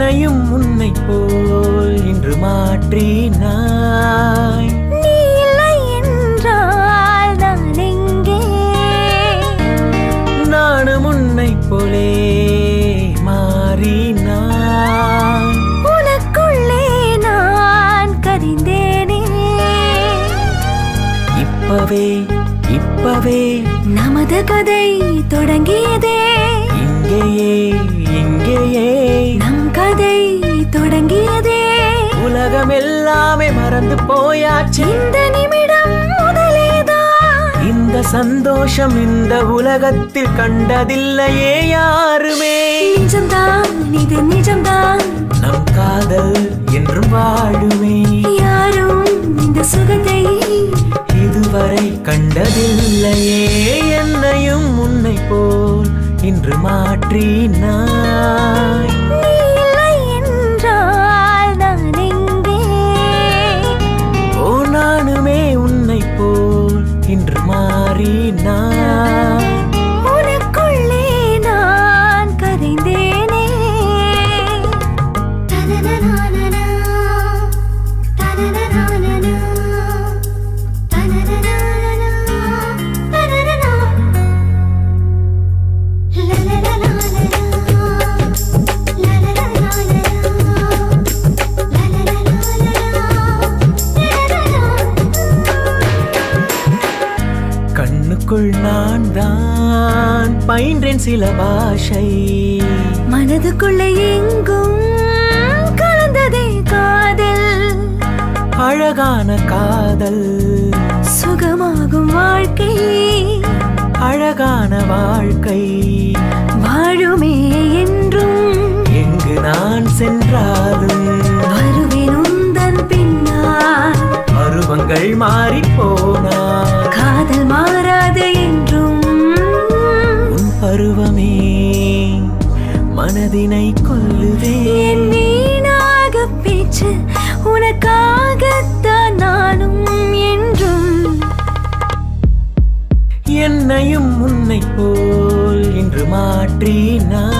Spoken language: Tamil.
என்னையும் உன்னை போல் இன்று மாற்றினாய். நானும் உன்னை போலே மாறினாய். உனக்குள்ளே நான் கதிந்தேனே இப்பவே இப்பவே நமது கதை தொடங்கியதே. இங்கேயே இங்கேயே. உலகம் எல்லாமே மறந்து போயாச்சு. இந்த நிமிடம் இந்த சந்தோஷம் இந்த உலகத்தில் கண்டதில்லையே யாருமே. நிஜம்தான் இது நிஜம்தான். நம் காதல் என்றும் வாழுமே. யாரும் இந்த சுகத்தை இதுவரை கண்டதில்லையே என்னையும் உன்னை போல் இன்று மாற்றினாய் கண்ணுக்குள் நான் தான் பயின்றேன் சில பாஷை. மனதுக்குள்ளே எங்கும் கலந்ததே காதல். அழகான காதல். சுகமாகும் வாழ்க்கை. அழகான வாழ்க்கை. வாழுமே என்றும். எங்கு நான் சென்றாலும். வருவேன் உந்தன் பின்னால். பருவங்கள் மாறிப் போனால். காதல் மாறாது என்றும். உன் பருவமே மனதினை கொல்லுதே. என் வீணாக பேச்சு உனக்காகத்தான் நானும் என்றும். என்னையும் உன்னை போல் இன்று மாற்றினாய்.